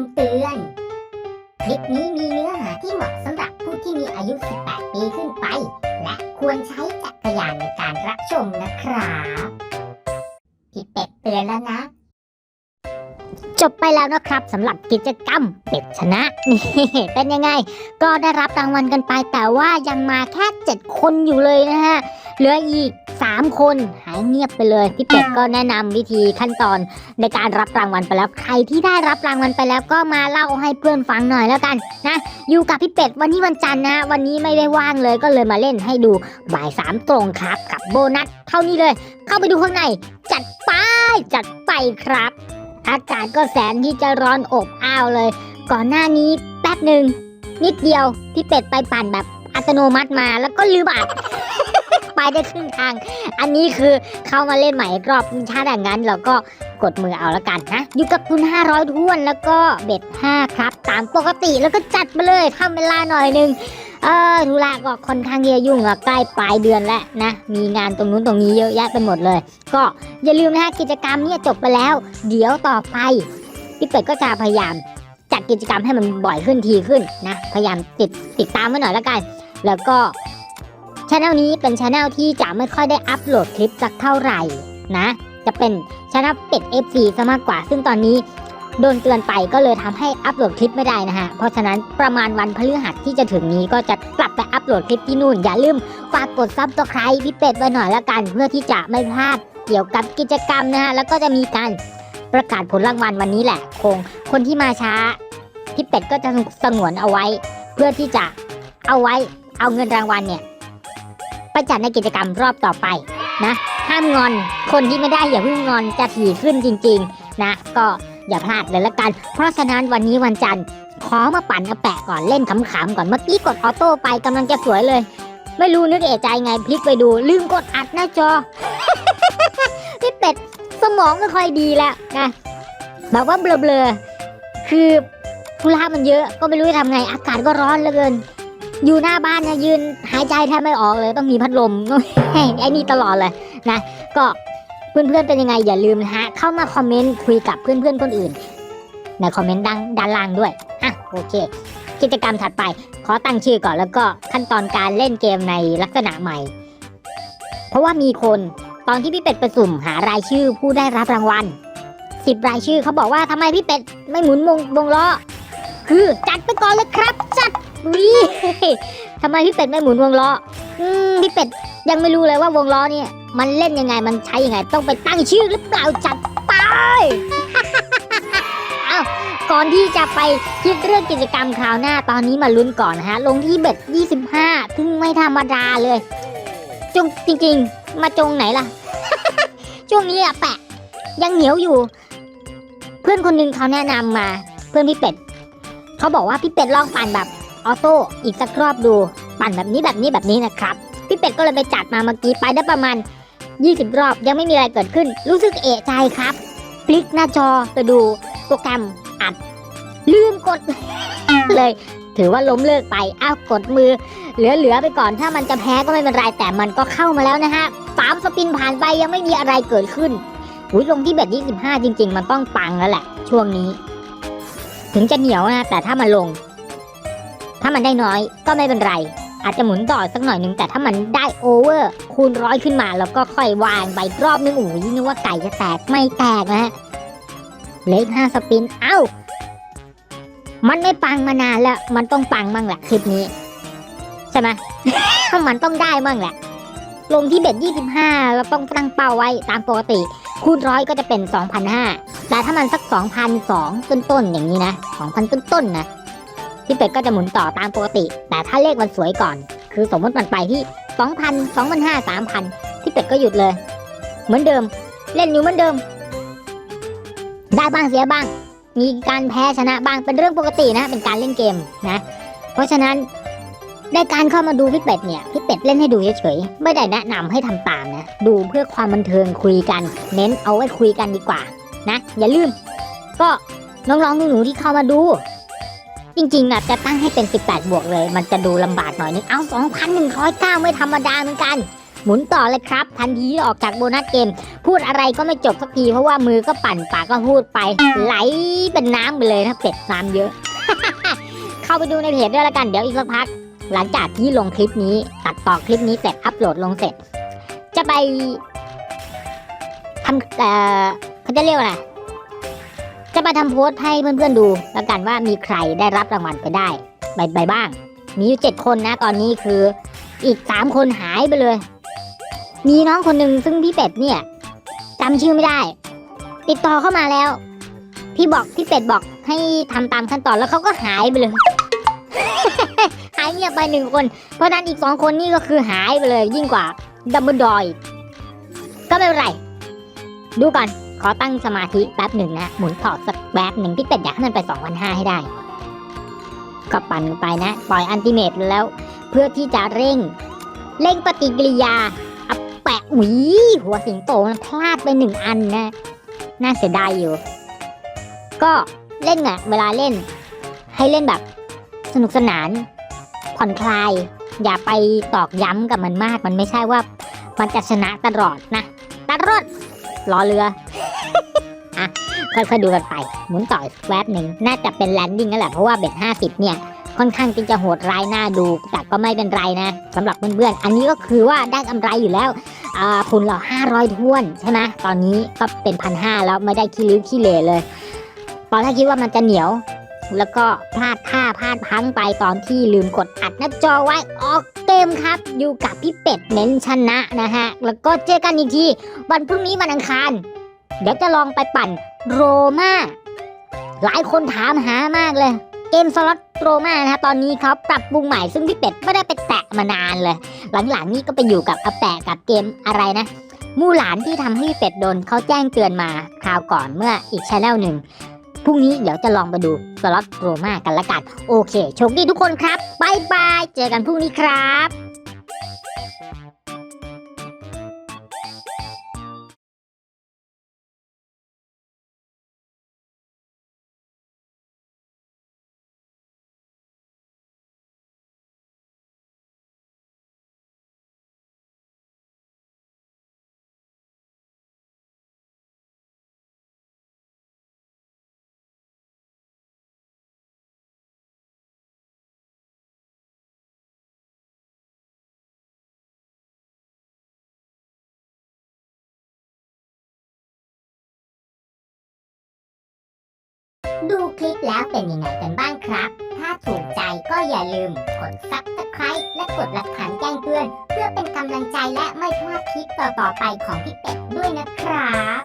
ำเตือน คลิปนี้มีเนื้อหาที่เหมาะสำหรับผู้ที่มีอายุ 18 ปีขึ้นไป และควรใช้จักรยานในการรับชมนะครับพี่เป็ดเตือนแล้วนะ จบไปแล้วนะครับสำหรับกิจกรรมเป็ดชนะ นี่เป็นยังไง ก็ได้รับรางวัลกันไปแต่ว่ายังมาแค่ 7 คนอยู่เลยนะฮะ เหลืออีก 3 คนหายเงียบไปเลยพี่เป็ดก็แนะนำวิธีขั้นตอนในการรับรางวัลไปแล้ว ใครที่ได้รับรางวัลไปแล้วก็มาเล่าให้เพื่อนฟังหน่อยแล้วกันนะอยู่กับพี่เป็ดวันนี้วันจันทร์นะ วันนี้ไม่ได้ว่างเลยก็เลยมาเล่นให้ดูบ่ายสามตรงครับ กับโบนัสเท่านี้เลย เข้าไปดูข้างใน จัดไปจัดไปครับ อากาศก็แสนที่จะร้อนอบอ้าวเลย ก่อนหน้านี้แป๊บหนึ่งนิดเดียวพี่เป็ดไปปั่นแบบอัตโนมัติมาแล้วก็ลืมอัด ไปได้ครึ่งทาง อันนี้คือเข้ามาเล่นใหม่อีกรอบถ้าอย่างนั้นเราก็กดมือเอาละกันนะ อยู่กับทุน500ท้วนแล้วก็เบ็ด 5 ครับ ตามปกติแล้วก็จัดมาเลยทำเวลาหน่อยหนึงเออธุระก็ค่อนข้างที่จะยุ่งอะใกล้ปลายเดือนแล้วนะ มีงานตรงนู้นตรงนี้เยอะแยะไปหมดเลย ก็อย่าลืมนะฮะกิจกรรมเนี่ยจบไปแล้ว เดี๋ยวต่อไปพี่เป็ดก็จะพยายามจัดกิจกรรมให้มันบ่อยขึ้นทีขึ้นนะ พยายามติดติดตามไว้หน่อยแล้วกัน แล้วก็ ช anel นี้เป็นช anel ที่จะไม่ค่อยได้อัปโหลดคลิปสักเท่าไหร่นะ จะเป็นช anel เป็ด FC ซะมากกว่า ซึ่งตอนนี้โดนเตือนไปก็เลยทำให้อัปโหลดคลิปไม่ได้นะฮะ เพราะฉะนั้นประมาณวันพฤหัสที่จะถึงนี้ก็จะกลับไปอัปโหลดคลิปที่นู่น อย่าลืมฝากกดซับสไครพี่เป็ดไว้หน่อยล้วกัน เพื่อที่จะไม่พลาดเกี่ยวกับกิจกรรมนะฮะ แล้วก็จะมีการประกาศผลรางวัลวันนี้แหละคงคนที่มาช้าพี่เป็ดก็จะสงวนเอาไว้ เพื่อที่จะเอาไว้เอาเงินรางวัลเนี่ย ไปจัดในกิจกรรมรอบต่อไปนะห้ามงอนคนที่ไม่ได้อย่าเพิ่งงอนจะถี่ขึ้นจริง ๆ นะ ก็อย่าพลาดเลยละกัน เพราะฉะนั้นวันนี้วันจันทร์ขอมาปั่นกระแปะก่อนเล่นขำๆก่อนเมื่อกี้กดออโต้ไปกำลังจะสวยเลย ไม่รู้นึกเอะใจไงพลิกไปดู ลืมกดอัดหน้าจอพี่เป็ดสมองไม่ค่อยดีแล้วนะแบบว่าเบลอๆคือธุระมันเยอะก็ไม่รู้จะทำไงอากาศก็ร้อนเหลือเกิน อยู่หน้าบ้านเนี่ยยืนหายใจแทบไม่ออกเลยต้องมีพัดลมไอ้นี่ตลอดเลยนะ ก็เพื่อนๆเป็นยังไงอย่าลืมนะฮะเข้ามาคอมเมนต์คุยกับเพื่อนๆคนอื่น ในคอมเมนต์ด้านด้านล่างด้วยอะโอเค กิจกรรมถัดไป ขอตั้งชื่อก่อนแล้วก็ขั้นตอนการเล่นเกมในลักษณะใหม่ เพราะว่ามีคนตอนที่พี่เป็ดประสุ่มหารายชื่อผู้ได้รับรางวัลสิบรายชื่อเขาบอกว่าทำไมพี่เป็ดไม่หมุนวงวงล้อคือจัดไปก่อนเลยครับจัด วิทำไมพี่เป็ดไม่หมุนวงล้ออืมพี่เป็ดยังไม่รู้เลยว่าวงล้อเนี่ยมันเล่นยังไงมันใช้ยังไง ต้องไปตั้งชื่อหรือเปล่าจัดไปเอาก่อนที่จะไปคิดเรื่องกิจกรรมคราวหน้าตอนนี้มาลุ้นก่อนนะฮะ ลงที่เบ็ด25ซึ่งไม่ธรรมดาเลย จงจริงๆ มาจงไหนล่ะ ช่วงนี้อะแปะ ยังเหนียวอยู่ เพื่อนคนหนึงเขาแนะนำมา เพื่อนพี่เป็ดเขาบอกว่าพี่เป็ดลองปั่นแบบ ออโต้อีกสักรอบดู ปั่นแบบนี้แบบนี้แบบนี้นะครับ พี่เป็ดก็เลยไปจัดมาเมื่อกี้ไปได้ประมาณ 20 รอบยังไม่มีอะไรเกิดขึ้น รู้สึกเอะใจครับพลิกหน้าจอไปดูโปรแกรมอัด ลืมกด เลย ถือว่าล้มเลิกไปอ้าวกดมือ เหลือๆไปก่อนถ้ามันจะแพ้ก็ไม่เป็นไรแต่มันก็เข้ามาแล้วนะฮะสามสปินผ่านไปยังไม่มีอะไรเกิดขึ้นอุ้ยลงที่เบ็ด25 จริง ๆ มันต้องปังแล้วแหละ ช่วงนี้ ถึงจะเหนียวนะแต่ถ้ามันลงามันได้น้อยก็ไม่เป็นไร อาจจะหมุนต่อสักหน่อยหนึงแต่ถ้ามันได้โอเวอร์คูณร้อยขึ้นมาแล้วก็ค่อยวางไปรอบนึงโอ้ยนึกว่าไก่จะแตกไม่แตกนะฮะเล็กห้าสปินเอ้า มันไม่ปังมานานแล้ว มันต้องปังมั่งแหละคลิปนี้ ใช่ไหมมันต้องได้มั่งแหละ ลงที่เบ็ด25เราต้องตั้งเป้าไว้ตามปกติ คูณร้อยก็จะเป็น 2,500แต่ถ้ามันสัก 2,002ต้นๆอย่างนี้นะ2,000ต้นๆนะ พี่เป็ดก็จะหมุนต่อตามปกติ แต่ถ้าเลขมันสวยก่อน คือสมมติมันไปที่ 2,000 2,500 3,000พี่เป็ดก็หยุดเลย เหมือนเดิม เล่นอยู่เหมือนเดิม ได้บ้างเสียบ้าง มีการแพ้ชนะบ้างเป็นเรื่องปกตินะ เป็นการเล่นเกมนะ เพราะฉะนั้นในการเข้ามาดูพี่เป็ดเนี่ยพี่เป็ดเล่นให้ดูเฉยๆไม่ได้แนะนำให้ทำตามนะ ดูเพื่อความบันเทิงคุยกัน เน้นเอาไว้คุยกันดีกว่านะ อย่าลืม ก็น้องๆหนูๆที่เข้ามาดู จริงๆนะจะตั้งให้เป็น 18 บวกเลย มันจะดูลำบากหน่อยนึง เอา 2,109 ไม่ธรรมดาเหมือนกัน หมุนต่อเลยครับ ทันทีที่ออกจากโบนัสเกม พูดอะไรก็ไม่จบสักที เพราะว่ามือก็ปั่นปากก็พูดไป ไหลเป็นน้ำไปเลยนะเป็ดน้ำเยอะ เข้าไปดูในเพจด้วยละกัน เดี๋ยวอีกสักพัก หลังจากที่ลงคลิปนี้ ตัดต่อคลิปนี้เสร็จอัปโหลดลงเสร็จ จะไปทำเอ่อเขาจะเรียกว่าอะไร จะไปทำโพสต์ให้เพื่อนๆดูแล้วกันว่ามีใครได้รับรางวัลไปได้ไปไปบ้าง มีอยู่เจ็ดคนนะตอนนี้คืออีกสามคนหายไปเลย มีน้องคนหนึ่งซึ่งพี่เป็ดเนี่ยจำชื่อไม่ได้ ติดต่อเข้ามาแล้ว พี่บอกพี่เป็ดบอกให้ทำตามขั้นตอนแล้วเขาก็หายไปเลย หายเงียบไปหนึ่งคน เพราะฉะนั้นอีกสองคนนี่ก็คือหายไปเลยยิ่งกว่าดับเบิลดอย ก็ไม่เป็นไร ดูก่อน ขอตั้งสมาธิแป๊บหนึ่งนะ หมุนถอดสักแป๊บหนึ่งพี่เป็ดอยากให้มันไปสองพันห้าให้ได้ ก็ปั่นไปนะ ปล่อยอันติเมตแล้ว เพื่อที่จะเร่ง เร่งปฏิกิริยาอะแปะหวีหัวสิงโตมันพลาดไปหนึ่งอันนะ น่าเสียดายอยู่ ก็เล่นอะเวลาเล่น ให้เล่นแบบ สนุกสนาน ผ่อนคลาย อย่าไปตอกย้ำกับมันมาก มันไม่ใช่ว่ามันจะชนะตลอดนะ ตลอด รอเรืออะค่อยๆดูกันไป หมุนต่ออีกแวบหนึ่งน่าจะเป็นแลนดิ้งนั่นแหละเพราะว่าเบ็ดห้าสิบเนี่ย ค่อนข้างที่จะโหดร้ายน่าดู แต่ก็ไม่เป็นไรนะสำหรับเพื่อนๆอันนี้ก็คือว่าได้กำไรอยู่แล้วอ่าทุนเราห้าร้อยท้วนใช่ไหมตอนนี้ก็เป็นพันห้าแล้วไม่ได้ขี้ริ้วขี้เหร่เลยตอนแรกคิดว่ามันจะเหนียว แล้วก็พลาดท่าพลาดพังไปตอนที่ลืมกดอัดหน้าจอไว้ออก มครับ อยู่กับพี่เป็ดเน้นชนะนะฮะ แล้วก็เจอกันอีกที วันพรุ่งนี้วันอังคาร เดี๋ยวจะลองไปปั่นโรมาหลายคนถามหามากเลย เกมสล็อตโรมานะฮะตอนนี้เขาปรับปรุงใหม่ซึ่งพี่เป็ดไม่ได้ไปแตะมานานเลย หลังๆนี่ก็ไปอยู่กับอาแปะกับเกมอะไรนะ มู่หลานที่ทำให้พี่เป็ดโดนเขาแจ้งเตือนมาคราวก่อนเมื่ออีกช anel หนึ่ง พรุ่งนี้เดี๋ยวจะลองไปดูสล็อตโรมากันละกัน โอเค โชคดีทุกคนครับบายบาย เจอกันพรุ่งนี้ครับ ดูคลิปแล้วเป็นยังไงกันบ้างครับ ถ้าถูกใจก็อย่าลืมกด subscribe และกดหลักฐานแจ้งเตือน เพื่อเป็นกำลังใจและไม่พลาดคลิปต่อๆไปของพี่เป็ดด้วยนะครับ